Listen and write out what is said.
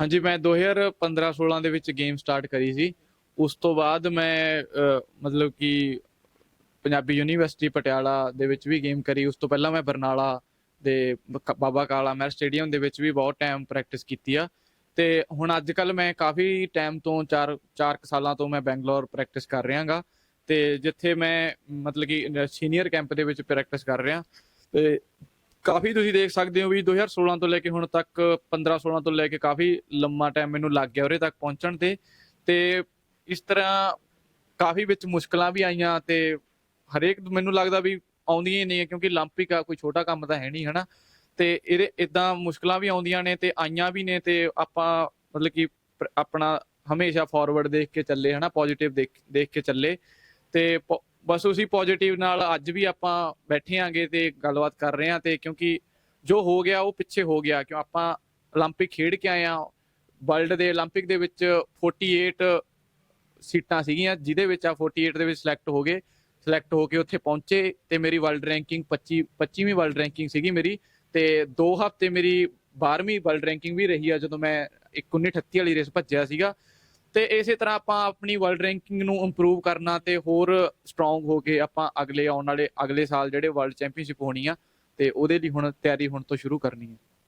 ਹਾਂਜੀ, ਮੈਂ 2015-16 ਦੇ ਵਿੱਚ ਗੇਮ ਸਟਾਰਟ ਕਰੀ ਸੀ। ਉਸ ਤੋਂ ਬਾਅਦ ਮੈਂ ਮਤਲਬ ਕਿ ਪੰਜਾਬੀ ਯੂਨੀਵਰਸਿਟੀ ਪਟਿਆਲਾ ਦੇ ਵਿੱਚ ਵੀ ਗੇਮ ਕਰੀ। ਉਸ ਤੋਂ ਪਹਿਲਾਂ ਮੈਂ ਬਰਨਾਲਾ ਦੇ ਬ- ਬਾਬਾ ਕਾਲਾ ਮਹਿਰ ਸਟੇਡੀਅਮ ਦੇ ਵਿੱਚ ਵੀ ਬਹੁਤ ਟਾਈਮ ਪ੍ਰੈਕਟਿਸ ਕੀਤੀ ਆ। ਤੇ ਹੁਣ ਅੱਜ ਕੱਲ ਮੈਂ ਕਾਫੀ ਟਾਈਮ ਤੋਂ 4 4 ਸਾਲਾਂ ਤੋਂ ਮੈਂ ਬੈਂਗਲੌਰ ਪ੍ਰੈਕਟਿਸ ਕਰ ਰਿਹਾਗਾ ਤੇ ਜਿੱਥੇ ਮੈਂ, ਮਤਲਬ ਕਿ ਸੀਨੀਅਰ ਕੈਂਪ ਦੇ ਵਿੱਚ ਪ੍ਰੈਕਟਿਸ ਕਰ ਰਿਹਾ। ਤੇ ਕਾਫੀ ਤੁਸੀਂ ਦੇਖ ਸਕਦੇ ਹੋ ਵੀ 2016 ਤੋਂ ਲੈ ਕੇ ਹੁਣ ਤੱਕ 15 16 ਤੋਂ ਲੈ ਕੇ ਕਾਫੀ ਲੰਮਾ ਟਾਈਮ ਮੈਨੂੰ ਲੱਗ ਗਿਆ ਉਰੇ ਤੱਕ ਪਹੁੰਚਣ ਤੇ ਤੇ ਇਸ ਤਰ੍ਹਾਂ ਕਾਫੀ ਵਿੱਚ ਮੁਸ਼ਕਲਾਂ ਵੀ ਆਈਆਂ ਤੇ ਹਰੇਕ ਮੈਨੂੰ ਲੱਗਦਾ ਵੀ ਆਉਂਦੀਆਂ ਹੀ ਨਹੀਂ ਕਿਉਂਕਿ 올림픽 ਆ ਕੋਈ ਛੋਟਾ ਕੰਮ ਤਾਂ ਹੈ ਨਹੀਂ ਹਨਾ ਤੇ ਇਹਦੇ ਇਦਾਂ ਮੁਸ਼ਕਲਾਂ ਵੀ ਆਉਂਦੀਆਂ ਨੇ ਤੇ ਆਈਆਂ ਵੀ ਨੇ ਤੇ ਆਪਾਂ ਮਤਲਬ ਕਿ ਪ੍ਰ- ਆਪਣਾ ਹਮੇਸ਼ਾ ਫਾਰਵਰਡ ਦੇਖ ਕੇ ਚੱਲੇ ਹਨਾ ਪੋਜ਼ਿਟਿਵ ਦੇਖ ਦੇਖ ਕੇ ਚੱਲੇ ਤੇ ਪੋ- ਬਸ ਉਸੇ ਪੋਜ਼ਿਟਿਵ ਨਾਲ ਅੱਜ ਵੀ ਆਪਾਂ ਬੈਠੇ ਆਂਗੇ ਤੇ ਗੱਲਬਾਤ ਕਰ ਰਹੇ ਆਂ ਤੇ ਕਿਉਂਕਿ ਜੋ ਹੋ ਗਿਆ ਉਹ ਪਿੱਛੇ ਹੋ ਗਿਆ ਕਿਉਂ ਆਪਾਂ 올림픽 ਖੇਡ ਕੇ ਆਏ ਆ ਵਰਲਡ ਦੇ 올림픽 ਦੇ ਵਿੱਚ 48 ਸੀਟਾਂ ਸੀਗੀਆਂ ਜਿਹਦੇ ਵਿੱਚ ਆ 48 ਦੇ ਵਿੱਚ ਸਿਲੈਕਟ ਹੋ ਗਏ ਸਿਲੈਕਟ ਹੋ ਕੇ ਉੱਥੇ ਪਹੁੰਚੇ ਤੇ ਮੇਰੀ ਵਰਲਡ ਰੈਂਕਿੰਗ 25 25ਵੀਂ ਵਰਲਡ ਰੈਂਕਿੰਗ ਸੀਗੀ ਮੇਰੀ ਤੇ 2 ਹਫ਼ਤੇ ਮੇਰੀ 12ਵੀਂ ਵਰਲਡ ਰੈਂਕਿੰਗ ਵੀ ਰਹੀ ਆ ਜਦੋਂ ਮੈਂ 1938 ਵਾਲੀ ਰੇਸ ਭੱਜਿਆ ਸੀਗਾ ਤੇ ਇਸੇ ਤਰ੍ਹਾਂ ਆਪਾਂ ਆਪਣੀ ਵਰਲਡ ਰੈਂਕਿੰਗ ਨੂੰ ਇੰਪਰੂਵ ਕਰਨਾ ਤੇ ਹੋਰ ਸਟਰੋਂਗ ਹੋ ਕੇ ਆਪਾਂ ਅਗਲੇ ਆਉਣ ਵਾਲੇ, ਅਗਲੇ ਸਾਲ ਜਿਹੜੇ ਵਰਲਡ ਚੈਂਪੀਅਨਸ਼ਿਪ ਹੋਣੀ ਆ, ਤੇ ਉਹਦੇ ਲਈ ਹੁਣ ਤਿਆਰੀ ਹੁਣ ਤੋਂ ਸ਼ੁਰੂ ਕਰਨੀ ਹੈ।